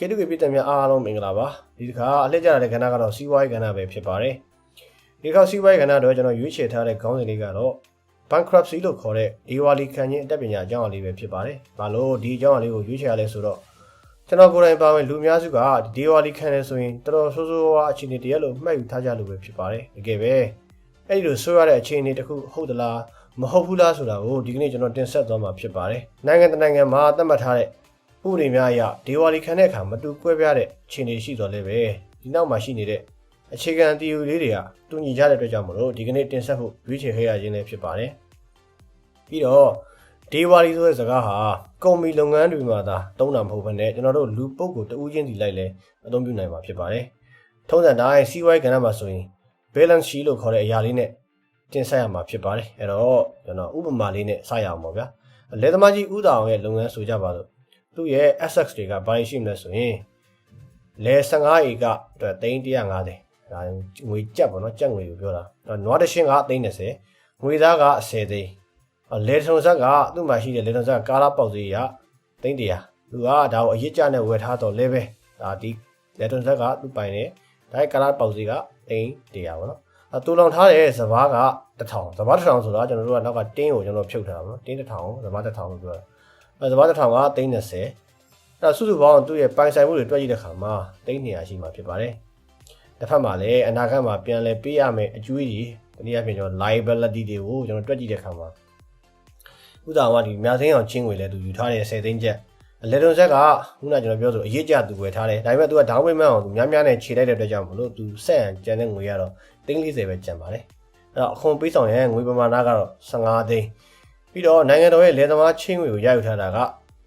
ခေတုကေပြည်သက်များအားလုံးမင်္ဂလာပါဒီတစ်ခါအလှည့်ကြတဲ့ကဏ္ဍကတော့စီးပွားရေးကဏ္ဍပဲဖြစ်ပါတယ်ဒီတစ်ခါစီးပွားရေးကဏ္ဍတော့ကျွန်တော်ရွေးချယ်ထားတဲ့ခေါင်းစဉ်လေးကတော့ bankruptcy လို့ခေါ်တဲ့ဒေဝါလီခံခြင်းအတတ်ပညာအကြောင်းအလေးပဲဖြစ်ပါတယ်ဘာလို့ဒီအကြောင်းအလေးကိုရွေးချယ်ရလဲဆိုတော့ကျွန်တော်ကိုယ်တိုင်ပါဝင်လူအများစုကဒီဒေဝါလီခံနေဆိုရင်တော်တော်ဆိုးဆိုးဝါးအခြေအနေတည်းလို့မှတ်ယူထားကြလို့ပဲဖြစ်ပါတယ်တကယ်ပဲအဲ့ဒီလိုဆိုးရတဲ့အခြေအနေတစ်ခုဟုတ်သလားမဟုတ်ဘူးလားဆိုတာကိုဒီကနေ့ကျွန်တော်တင်ဆက်သွားမှာဖြစ်ပါတယ်နိုင်ငံတကာနိုင်ငံမှာသတ်မှတ်ထားတဲ့ ဥပဒေများအရဒေဝါလီခံတဲ့အခါမတူကွဲပြားတဲ့အခြေအနေရှိတော်လဲပဲဒီနောက်မှာရှိနေတဲ့အခြေခံတည်ယူလေးတွေကတူညီကြတဲ့အတွက်ကြောင့်မလို့ဒီကနေ့တင်ဆက်ဖို့ရွေးချယ်ခဲ့ရခြင်းလည်းဖြစ်ပါတယ်ပြီးတော့ဒေဝါလီဆိုတဲ့စကားဟာကုမ္ပဏီလုပ်ငန်းတွေမှာသာတုံးတာမဟုတ်ဘဲနဲ့ကျွန်တော်တို့လူပုဂ္ဂိုလ်တဦးချင်းစီလိုက်လဲအသုံးပြုနိုင်မှာဖြစ်ပါတယ်ထုံးစံတိုင်းစီးပွားရေးကဏ္ဍမှာဆိုရင် balance sheet လို့ခေါ်တဲ့အရာလေးနဲ့တင်ဆက်ရမှာဖြစ်ပါတယ်အဲ့တော့ကျွန်တော်ဥပမာလေးနဲ့စရအောင်ပါဗျာလက်သမားကြီးဥတာအောင်ရဲ့လုပ်ငန်းဆိုကြပါလို့ သူ့ရဲ့ assets တွေကဘာတွေရှိမလဲဆိုရင်လဲ15ဧကအတွက်350ဒါငွေကြက်ပေါ့နော်ကြက်ငွေကိုပြောတာနွားတရှင်းက330ငွေသားက10သိန်းလဲထုံဆက်ကသူ့မှာရှိတဲ့လဲထုံဆက်ကကာလာပေါက်စီရ300သူကဒါကိုအရစ်ကြနဲ့ဝယ်ထားတော့လဲပဲဒါဒီလဲထုံဆက်ကသူ့ပိုင်နေဒါကာလာပေါက်စီက300ပေါ့နော်အတူလောင်ထားတဲ့စဘာက1000စဘာ1000ဆိုတာကျွန်တော်တို့ကနောက်ကတင်းကိုကျွန်တော်ဖြုတ်ထားတာပေါ့နော်တင်း1000စဘာ1000လို့ပြောတာ အဲစဘာ1000က330အဲ့စုစုပေါင်းသူ့ရဲ့ပိုင်ဆိုင်မှုတွေတွက်ကြည့်တဲ့အခါမှာ300ရှိမှဖြစ်ပါတယ်တစ်ဖက်မှာလည်းအနာဂတ်မှာပြန်လဲပေးရမယ်အကျွေးကြီးတနည်းအားဖြင့်ကျွန်တော် liability တွေကိုကျွန်တော်တွက်ကြည့်တဲ့အခါမှာဥဒါဝါဒီအများသိအောင်ချင်းငွေလဲသူယူထားတဲ့10သိန်းချက်လေတွန်ဆက်ကခုနကျွန်တော်ပြောဆိုအရေးကြသူဝယ်ထားတယ်ဒါပေမဲ့သူက down payment အောင်သူများများနဲ့ခြေလိုက်တဲ့အတွက်ကြောင့်မလို့သူဆက်ရန်ကျန်တဲ့ငွေကတော့340ပဲကျန်ပါတယ်အဲ့တော့အခွန်ပေးဆောင်ရဲ့ငွေပမာဏကတော့15သိန်း ပြီးတော့နိုင်ငံတော်ရဲ့လယ်သမားချင်းငွေကိုရယူထားတာက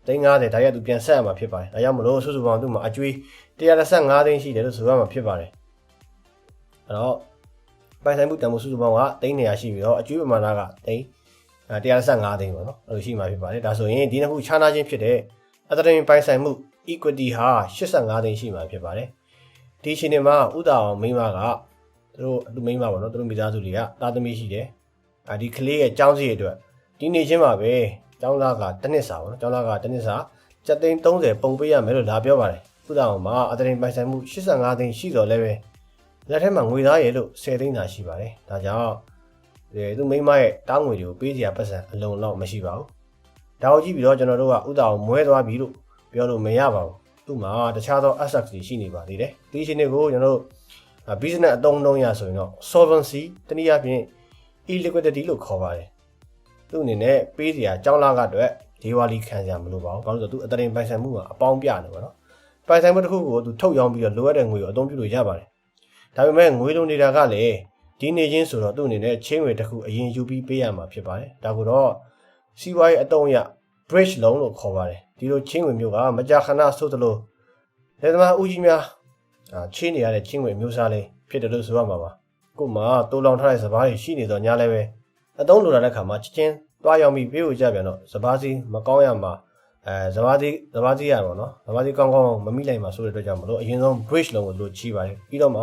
350ဒါရက်သူပြန်ဆက်ရမှာဖြစ်ပါတယ်ဒါကြောင့်မလို့စုစုပေါင်းသူ့မှာအကျွေး135သိန်းရှိတယ်လို့ဆိုရမှာဖြစ်ပါတယ်အဲ့တော့ပိုင်ဆိုင်မှုတန်ဖိုးစုစုပေါင်းက300ရှိပြီးတော့အကျွေးပမာဏက3 135သိန်းပေါ့နော်အဲ့လိုရှိမှာဖြစ်ပါတယ်ဒါဆိုရင်ဒီနှစ်ခုခြားနာချင်းဖြစ်တဲ့အသရင်ပိုင်ဆိုင်မှု equity ဟာ85သိန်းရှိမှာဖြစ်ပါတယ်ဒီအချိန်မှာဥတာအောင်မိန်းမကသူတို့သူမိန်းမပေါ့နော်သူတို့မိသားစုတွေကသားသမီးရှိတယ်အာဒီကလေးရဲ့ចောင်းစီအတွက် ဒီနေချင်းမှာပဲចောင်းသားကတစ်နှစ်စာပေါ့နော်ចောင်းသားကတစ်နှစ်စာ7သိန်း30ပုံပေးရမယ်လို့လာပြောပါတယ်ဥတာအောင်မှာအသရင်ပိုင်ဆိုင်မှု85သိန်းရှိတော်လဲပဲလက်ထက်မှာငွေသားရဲ့လို့10သိန်းသာရှိပါတယ်ဒါကြောင့်ဒီသူမိန်းမရဲ့တောင်းငွေတွေကိုပေးစရာပတ်စံအလုံးလောက်မရှိပါဘူးဒါကိုကြည့်ပြီးတော့ကျွန်တော်တို့ကဥတာအောင်မွဲသွားပြီလို့ပြောလို့မရပါဘူးသူ့မှာတခြားသော assets တွေရှိနေပါသေးတယ်ဒီရှင်တွေကိုကျွန်တော်တို့ business အသုံးအနှုန်းရဆိုရင်တော့ solvency တနည်းအားဖြင့် illiquidity လို့ခေါ်ပါတယ် သူ့အနေနဲ့ပေးစရာအကြောင်းလားကအတွက်ဒေဝါလီခံစရာမလိုပါဘူးဘာလို့လဲဆိုတော့သူအတရင်ပိုင်ဆိုင်မှုကအပေါင်းပြနေပါတော့ပိုင်ဆိုင်မှုတစ်ခုကိုသူထုတ်ရောင်းပြီးတော့လိုအပ်တဲ့ငွေကိုအသုံးပြုလို့ရပါတယ်ဒါပေမဲ့ငွေလုံးနေတာကလည်းဒီနေချင်းဆိုတော့သူ့အနေနဲ့ချင်းငွေတစ်ခုအရင်ယူပြီးပေးရမှာဖြစ်ပါတယ်ဒါကိုတော့စီးပွားရေးအတုံးရ bridge loan လို့ခေါ်ပါတယ်ဒီလိုချင်းငွေမျိုးကမကြာခဏဆိုသလိုလက်သမားဦးကြီးများအာချင်းနေရတဲ့ချင်းငွေမျိုးစားလေးဖြစ်တယ်လို့ဆိုရမှာပါကို့မှာတိုးလောင်ထားတဲ့စပားတွေရှိနေတော့ညာလည်းပဲ အတုံးလိုလာတဲ့ခါမှာချင်းချင်းတွားရောက်ပြီးပြေးဖို့ကြပြန်တော့စပားစီမကောင်းရမှာအဲစပားစီစပားစီရပါတော့စပားစီကောင်းကောင်းမမိလိုက်မှာဆိုတဲ့အတွက်ကြောင့်မလို့အရင်ဆုံး bridge လုံးကိုလို့ချီးပါတယ်ပြီးတော့မှ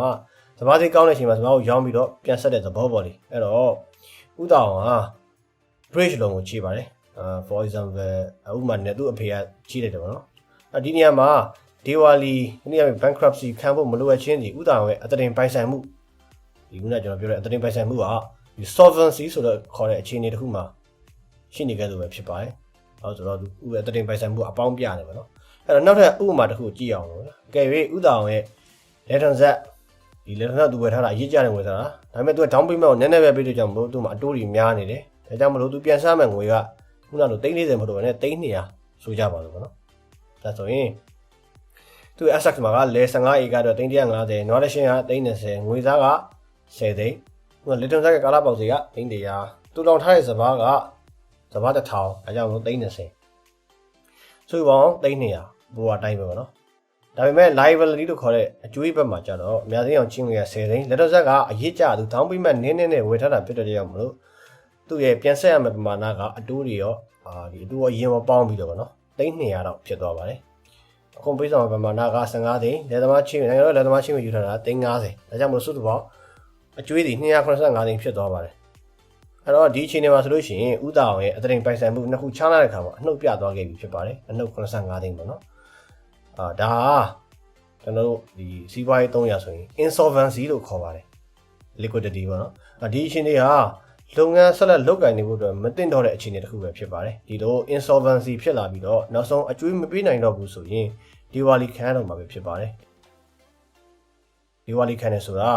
စပားစီကောင်းတဲ့အချိန်မှာစပားကိုရောင်းပြီးတော့ပြန်ဆက်တဲ့သဘောပေါ်လေအဲ့တော့ဥတောင်ဟာ bridge လုံးကိုချီးပါတယ်အာ for example ဥပမာနဲ့သူ့အဖေကချီးလိုက်တယ်ပေါ့နော်အဒီနေရာမှာဒေဝါလီဒီနေရာမှာ bankruptcy ခံဖို့မလိုအပ်ချင်းဒီဥတောင်ရဲ့အတရင်ပိုင်ဆိုင်မှုဒီခုနကကျွန်တော်ပြောတဲ့အတရင်ပိုင်ဆိုင်မှုက ဒီ solvency ဆိုတော့ခေါ်တဲ့အခြေအနေတစ်ခုမှာရှိနေကြလို့ပဲဖြစ်ပါတယ်။အဲဆိုတော့သူဥပဒေတရင်ပိုင်ဆိုင်မှုအပေါင်းပြနေပါတော့။အဲ့တော့နောက်ထပ်ဥပမာတစ်ခုကြည့်အောင်လို့။အကယ်၍ဥတောင်ရဲ့လက်ထံဆက်ဒီလက်ထံသူဝယ်ထားတာအရေးကြတယ်ဝယ်ထားတာ။ဒါပေမဲ့သူက down payment ကိုနည်းနည်းပဲပေးလို့ကြောင့်မလို့သူ့မှာအတိုးတွေများနေတယ်။ဒါကြောင့်မလို့သူပြန်စားမဲ့ငွေကခုနလို340မဟုတ်တော့ဘဲနဲ့300ဆိုကြပါလို့ပေါ့နော်။ဒါဆိုရင်သူ asset မှာကလဲ15ဧကတော့350နွားတစ်ရှင်းက330ငွေသားက10သိန်းဟို လက်ထံဆက်ကကာလာပေါက်စီက300တူတောင်ထားတဲ့စပားကစပားတစ်ထောင်အဲကြောင့်လို့330ဆိုပေါင်း300ဘူဝတိုင်းပဲပေါ့နော်ဒါပေမဲ့ liability လို့ခေါ်တဲ့အကျွေးဘက်မှာကျတော့အများကြီးအောင်ချင်းငွေက10သိန်းလက်ထက်ဆက်ကအရေးကြသူတောင်းပြီးမှနင်းနေနဲ့ဝယ်ထားတာဖြစ်တဲ့ကြောင့်မလို့သူ့ရဲ့ပြန်ဆက်ရမယ့်ပမာဏကအတိုးတွေရောအာဒီအတိုးရောရင်းရောပေါင်းပြီးတော့ပေါ့နော်300တော့ဖြစ်သွားပါတယ်အကုန်ပေးဆောင်ပမာဏက15သိန်းလက်သမားချင်းနိုင်ငံတော်လက်သမားချင်းကိုယူထားတာ350ဒါကြောင့်မလို့စုစုပေါင်း အကျွေးတွေ285သိန်းဖြစ်သွားပါတယ်အဲ့တော့ဒီအချိန်မှာဆိုလို့ရှိရင်ဥတာအောင်ရဲ့အတရင်ပိုင်ဆိုင်မှုနှစ်ခုချားလာတဲ့ခါမှာအနှုတ်ပြသွားခဲ့ပြီဖြစ်ပါတယ်အနှုတ်85သိန်းပေါ့နော်အာဒါဟာကျွန်တော်တို့ဒီစီးပွားရေး300ဆိုရင် insolvency လို့ခေါ်ပါတယ် liquidity ပေါ့နော်အဒီအရှင်တွေဟာလုပ်ငန်းဆက်လက်လုပ်ကိုင်နေဖို့အတွက်မတင်တော့တဲ့အခြေအနေတစ်ခုပဲဖြစ်ပါတယ်ဒီလို insolvency ဖြစ်လာပြီးတော့နောက်ဆုံးအကျွေးမပေးနိုင်တော့ဘူးဆိုရင်ဒီဝါလီခံရတော့မှာပဲဖြစ်ပါတယ်ဒီဝါလီခံရဆိုတာ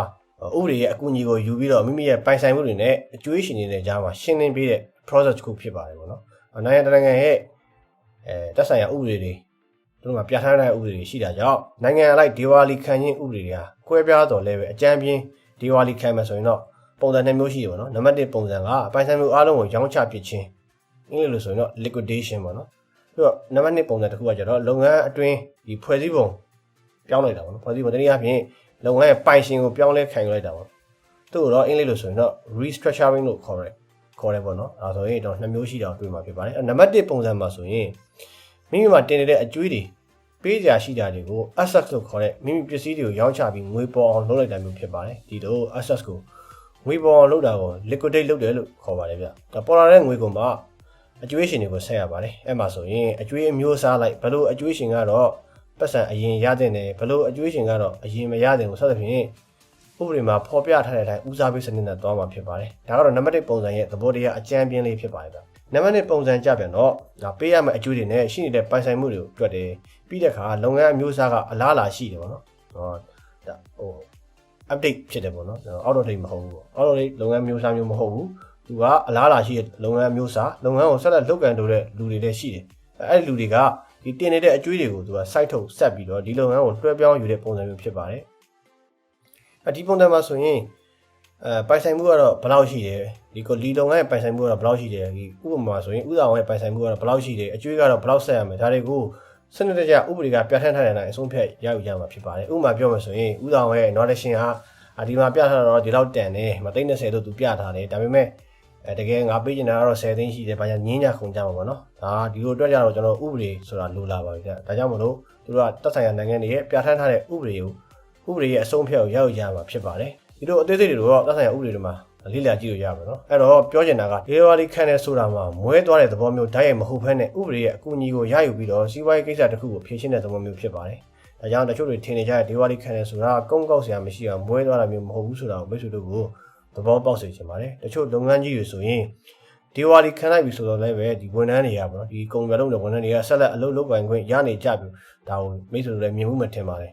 ဥပဒေရဲ့အကူအညီကိုယူပြီးတော့မိမိရဲ့ပိုင်ဆိုင်မှုတွေနဲ့အကျွေးရှင်တွေနဲ့ကြားမှာရှင်းလင်းပေးတဲ့ process တစ်ခုဖြစ်ပါတယ်ပေါ့နော်နိုင်ငံတကာနိုင်ငံရဲ့အဲတက်ဆိုင်ရာဥပဒေတွေသူတို့ကပြဋ္ဌာန်းတဲ့ဥပဒေတွေရှိတာကြောင့်နိုင်ငံအလိုက်ဒီဝါလီခံခြင်းဥပဒေတွေဟာကွဲပြားတော်လဲပဲအကြမ်းပြင်းဒီဝါလီခံမယ်ဆိုရင်တော့ပုံစံနှစ်မျိုးရှိတယ်ပေါ့နော်နံပါတ်1ပုံစံကပိုင်ဆိုင်မှုအားလုံးကိုရောင်းချပစ်ခြင်းအင်္ဂလိပ်လိုဆိုရင်တော့ liquidation ပေါ့နော်ပြီးတော့နံပါတ်2ပုံစံတစ်ခုကကျတော့လုပ်ငန်းအတွင်းဒီဖွဲ့စည်းပုံပြောင်းလိုက်တာပေါ့နော်ဖွဲ့စည်းပုံတနည်းအားဖြင့် လုပ်ငန်းရဲ့ပိုင်ရှင်ကိုပြောင်းလဲခံယူလိုက်တာပေါ့သူ့တော့အင်္ဂလိပ်လိုဆိုရင်တော့ restructuring လို့ခေါ်ရဲခေါ်တယ်ပေါ့နော်အဲဆိုရင်တော့နှစ်မျိုးရှိတာကိုတွေ့မှာဖြစ်ပါတယ်နံပါတ်1ပုံစံမှာဆိုရင်မိမိမှာတင်နေတဲ့အကျွေးတွေပေးကြရှိတာတွေကို asset လို့ခေါ်တဲ့မိမိပစ္စည်းတွေကိုရောင်းချပြီးငွေပေါ်အောင်လုပ်လိုက်တာမျိုးဖြစ်ပါတယ်ဒီလို asset ကိုငွေပေါ်အောင်လုပ်တာကို liquidate လုပ်တယ်လို့ခေါ်ပါတယ်ဗျဒါပေါ်လာတဲ့ငွေကုန်မှာအကျွေးရှင်တွေကိုဆက်ရပါတယ်အဲ့မှာဆိုရင်အကျွေးအမျိုးအစားလိုက်ဘလို့အကျွေးရှင်ကတော့ ပတ်စံအရင်ရတဲ့တယ်ဘလို့အကျွေးရှင်ကတော့အရင်မရတဲ့ကိုဆက်သဖြင့်ဥပဒေမှာဖော်ပြထားတဲ့အတိုင်းဦးစားပေးစနစ်နဲ့သွားမှာဖြစ်ပါတယ်ဒါကတော့နံပါတ်1ပုံစံရဲ့သဘောတရားအကြမ်းပြင်းလေးဖြစ်ပါတယ်ဗျနံပါတ်2ပုံစံကြပြန်တော့ဒါပေးရမယ့်အကျွေးတွေနဲ့ရှိနေတဲ့ပိုင်ဆိုင်မှုတွေကိုတွေ့တယ်ပြီးတဲ့အခါလုပ်ငန်းအမျိုးအစားကအလားအလာရှိတယ်ပေါ့နော်ဟောဒါဟို update ဖြစ်တယ်ပေါ့နော်အောက်တော့ဒိတ်မဟုတ်ဘူးပေါ့အောက်တော့ဒိတ်လုပ်ငန်းမျိုးစားမျိုးမဟုတ်ဘူးသူကအလားအလာရှိတဲ့လုပ်ငန်းမျိုးစားလုပ်ငန်းကိုဆက်လက်လုပ်ကန်တိုးတဲ့လူတွေလည်းရှိတယ်အဲ့ဒီလူတွေက ဒီတင်နေတဲ့အကျွေးတွေကိုသူက site ထုတ်ဆက်ပြီးတော့ဒီလုပ်ငန်းကိုလွှဲပြောင်းယူတဲ့ပုံစံမျိုးဖြစ်ပါတယ်အဒီပုံစံမှာဆိုရင်အဲပိုင်ဆိုင်မှုကတော့ဘယ်လောက်ရှိတယ်ဒီကိုလီလုပ်ငန်းရဲ့ပိုင်ဆိုင်မှုကတော့ဘယ်လောက်ရှိတယ်ဒီဥပမာဆိုရင်ဥဆောင်ရဲ့ပိုင်ဆိုင်မှုကတော့ဘယ်လောက်ရှိတယ်အကျွေးကတော့ဘယ်လောက်ဆက်ရမလဲဒါတွေကိုစနစ်တကျဥပဒေကပြဋ္ဌာန်းထားတဲ့အတိုင်းအဆုံးဖြတ်ရယူရမှာဖြစ်ပါတယ်ဥပမာပြောမယ်ဆိုရင်ဥဆောင်ရဲ့ knowledge ဟာအဒီမှာပြထားတော့ဒီလောက်တန်တယ်မသိန်း30လို့သူပြထားတယ်ဒါပေမဲ့ အဲတကယ်ငါပေးချင်တာကတော့10သိန်းရှိတယ်ဘာကြောင့်ငင်းညခုန်ကြမှာပေါ့နော်ဒါဒီလိုအတွက်ကြတော့ကျွန်တော်ဥပဒေဆိုတာလိုလာပါပြီဗျဒါကြောင့်မလို့သူတို့ကတက်ဆိုင်ရာနိုင်ငံတွေရဲ့ပြဋ္ဌာန်းထားတဲ့ဥပဒေကိုဥပဒေရဲ့အဆုံးဖြတ်ကိုရောက်ရမှာဖြစ်ပါတယ်ဒီလိုအသေးစိတ်တွေတော့တက်ဆိုင်ရာဥပဒေတွေမှာလေ့လာကြည့်လို့ရပါတော့အဲ့တော့ပြောချင်တာကဒေဝါလီခံတယ်ဆိုတာမှာမွဲသွားတဲ့သဘောမျိုးဓာတ်ရိုက်မဟုတ်ဘဲနဲ့ဥပဒေရဲ့အကူအညီကိုရယူပြီးတော့စီးပွားရေးကိစ္စတစ်ခုကိုဖြေရှင်းတဲ့သဘောမျိုးဖြစ်ပါတယ်ဒါကြောင့်တချို့တွေထင်နေကြတဲ့ဒေဝါလီခံတယ်ဆိုတာကုန်းကောက်စရာမရှိအောင်မွဲသွားတာမျိုးမဟုတ်ဘူးဆိုတာကိုမိတ်ဆွေတို့ကို သဘောပေါက်စေချင်ပါတယ်တချို့လုပ်ငန်းကြီးတွေဆိုရင်ဒီဝါလီခံလိုက်ပြီဆိုတော့လည်းပဲဒီဝန်ထမ်းတွေကပေါ့နော်ဒီကုန်ပြလုံးတဲ့ဝန်ထမ်းတွေကဆက်လက်အလုပ်လုပ်ကိုင်ခွင့်ရနေကြပြီဒါကိုမိတ်ဆွေတို့လည်းမြင်မှုမထင်ပါတယ်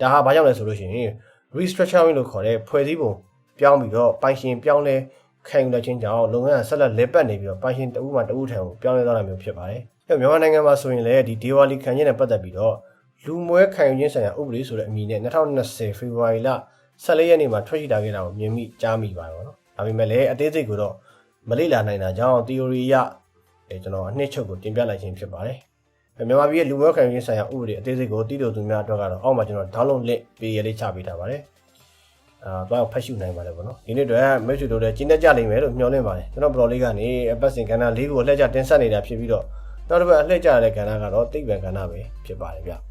ဒါဟာဘာကြောင့်လဲဆိုလို့ရှိရင် restructuring လို့ခေါ်တဲ့ဖွဲ့စည်းပုံပြောင်းပြီးတော့ပိုင်ရှင်ပြောင်းလဲခံယူတဲ့ချင်းကြောင့်လုပ်ငန်းကဆက်လက်လက်ပတ်နေပြီးတော့ပိုင်ရှင်တဦးမှတဦးထံကိုပြောင်းလဲသွားတာမျိုးဖြစ်ပါတယ်။အဲမြန်မာနိုင်ငံမှာဆိုရင်လည်းဒီဒေဝါလီခံခြင်းနဲ့ပတ်သက်ပြီးတော့လူမွဲခံယူခြင်းဆိုင်ရာဥပဒေဆိုတဲ့အမည်နဲ့2020ဖေဖော်ဝါရီလ 14ရက်နေ့မှာထွက်ရှိတာခဲ့တာကိုမြင်မိကြားမိပါတော့။ဒါပေမဲ့လည်းအသေးစိတ်ကိုတော့မလေ့လာနိုင်တာကြောင့် theory ရအဲကျွန်တော်အနှစ်ချုပ်ကိုတင်ပြလိုက်ခြင်းဖြစ်ပါတယ်။မြန်မာပြည်ရဲ့လူမွဲခံယူခြင်းဆိုင်ရာဥပဒေအသေးစိတ်ကိုတည်တော်သူများအတွက်ကတော့အောက်မှာကျွန်တော် download link ပေးရလေးချပေးထားပါတယ်။အာတော့ဖတ်ရှုနိုင်ပါတယ်ပေါ့နော်ဒီနေ့တော့မိတ်ဆွေတို့လည်းကျင်းတတ်ကြလိမ့်မယ်လို့မျှော်လင့်ပါတယ်ကျွန်တော်ဘလော်လေးကနေအပတ်စဉ်ကဏ္ဍလေးကိုအလှည့်ကျတင်ဆက်နေတာဖြစ်ပြီးတော့နောက်တစ်ပတ်အလှည့်ကျတဲ့ကဏ္ဍကတော့သိပ္ပံကဏ္ဍပဲဖြစ်ပါတယ်ဗျ